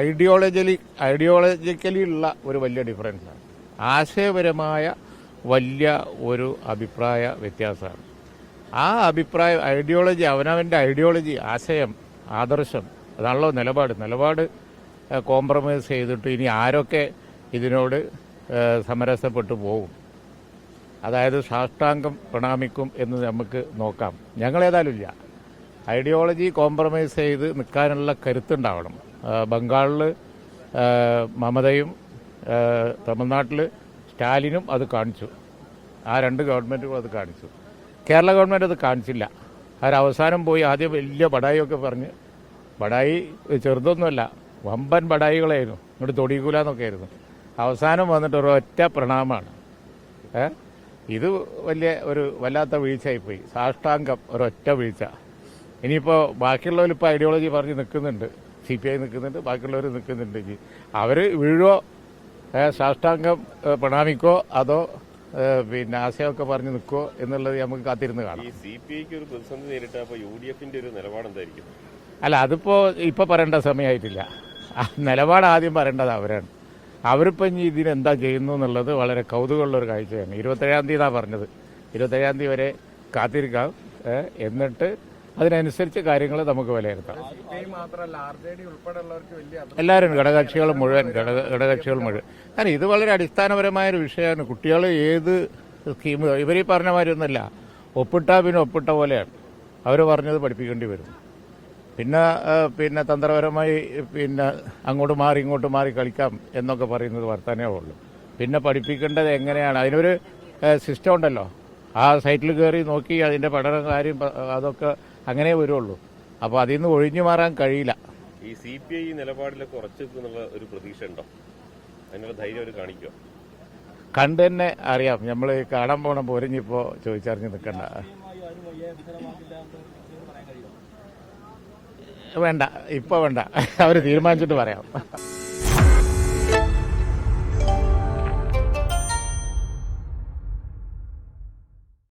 ഐഡിയോളജിലി ideologically ഉള്ള ഒരു വലിയ ഡിഫറൻസാണ് ആശയപരമായ വലിയ ഒരു അഭിപ്രായ വ്യത്യാസമാണ്. ആ അഭിപ്രായ ഐഡിയോളജി അവനവന്റെ ഐഡിയോളജി ആശയം ആദർശം അതാണല്ലോ നിലപാട്. നിലപാട് കോംപ്രമൈസ് ചെയ്തിട്ട് ഇനി ആരൊക്കെ ഇതിനോട് സമരസപ്പെട്ടു പോകും അതായത് സാഷ്ടാംഗം പ്രണാമിക്കും എന്ന് നമുക്ക് നോക്കാം. ഞങ്ങളേതായാലും ഇല്ല. ഐഡിയോളജി കോംപ്രമൈസ് ചെയ്ത് നിൽക്കാനുള്ള കരുത്തുണ്ടാവണം. ബംഗാളിൽ മമതയും തമിഴ്നാട്ടിൽ സ്റ്റാലിനും അത് കാണിച്ചു. ആ രണ്ട് ഗവൺമെന്റുകളും അത് കാണിച്ചു. കേരള ഗവൺമെന്റ് അത് കാണിച്ചില്ല. അവരവസാനം പോയി ആദ്യം വലിയ ബടായിയൊക്കെ പറഞ്ഞ് ബടായി ചെറുതൊന്നുമല്ല വമ്പൻ ബടായികളായിരുന്നു ഇങ്ങോട്ട് തൊടികൂലെന്നൊക്കെ ആയിരുന്നു. അവസാനം വന്നിട്ട് ഒരു ഒറ്റ പ്രണാമമാണ് ഇത് വലിയ ഒരു വല്ലാത്ത വീഴ്ചയായിപ്പോയി. സാഷ്ടാംഗം ഒരൊറ്റ വീഴ്ച. ഇനിയിപ്പോൾ ബാക്കിയുള്ളവരിപ്പോൾ ഐഡിയോളജി പറഞ്ഞ് നിൽക്കുന്നുണ്ട്. സി പി ഐ നിൽക്കുന്നുണ്ട് ബാക്കിയുള്ളവർ നിൽക്കുന്നുണ്ട് ഇനി അവർ വീഴോ സാഷ്ടാംഗം പ്രണാമിക്കോ? അതോ പിന്നെ ആശയമൊക്കെ പറഞ്ഞ് നിൽക്കോ എന്നുള്ളത് നമുക്ക് കാത്തിരുന്ന് കാണാം. ഈ സി പി ഐക്ക് ഒരു പ്രതിസന്ധി നേരിട്ടപ്പോ യു ഡി എഫിന്റെ ഒരു നിലപാട് എന്തായിരിക്കും അല്ല അതിപ്പോൾ ഇപ്പൊ പറയേണ്ട സമയമായിട്ടില്ല. ആ നിലപാട് ആദ്യം പറയേണ്ടത് അവരാണ്. അവരിപ്പം ഇനി ഇതിനെന്താ ചെയ്യുന്നു എന്നുള്ളത് വളരെ കൗതുകമുള്ള ഒരു കാഴ്ചയാണ്. ഇരുപത്തേഴാം തീയതി പറഞ്ഞത്. ഇരുപത്തേഴാം തീയതി വരെ കാത്തിരിക്കാം. എന്നിട്ട് അതിനനുസരിച്ച് കാര്യങ്ങൾ നമുക്ക് വിലയിരുത്താം. എല്ലാവരും ഘടകകക്ഷികൾ മുഴുവൻ ഘടക ഘടകകക്ഷികൾ മുഴുവൻ. കാരണം ഇത് വളരെ അടിസ്ഥാനപരമായ ഒരു വിഷയമാണ്. കുട്ടികൾ ഏത് സ്കീം ഇവർ ഈ പറഞ്ഞ മാതിരി ഒന്നുമല്ല. ഒപ്പിട്ടാ പിന്നെ ഒപ്പിട്ട പോലെയാണ്. അവർ പറഞ്ഞത് പഠിപ്പിക്കേണ്ടി വരും. പിന്നെ പിന്നെ തന്ത്രപരമായി പിന്നെ അങ്ങോട്ട് മാറി ഇങ്ങോട്ട് മാറി കളിക്കാം എന്നൊക്കെ പറയുന്നത് വർത്താനേ ഉള്ളൂ. പിന്നെ പഠിപ്പിക്കേണ്ടത് എങ്ങനെയാണ്? അതിനൊരു സിസ്റ്റം ഉണ്ടല്ലോ. ആ സൈറ്റിൽ കയറി നോക്കി അതിന്റെ പഠന കാര്യം അതൊക്കെ അങ്ങനെ വരുള്ളൂ. അപ്പോൾ അതിൽ നിന്ന് ഒഴിഞ്ഞു മാറാൻ കഴിയില്ല. ഈ സി പി ഐ നിലപാടിൽ ഉറച്ചു എന്നുള്ള ഒരു പ്രതീക്ഷ ഉണ്ടോ? അതിനുള്ള ധൈര്യം അവർ കാണിക്കോ കണ്ട് തന്നെ അറിയാം. നമ്മൾ കാണാൻ പോണം പോരഞ്ഞിപ്പോ ചോദിച്ചറിഞ്ഞ് നിൽക്കണ്ട വേണ്ട. ഇപ്പൊ വേണ്ട. അവർ തീരുമാനിച്ചിട്ട് പറയാം.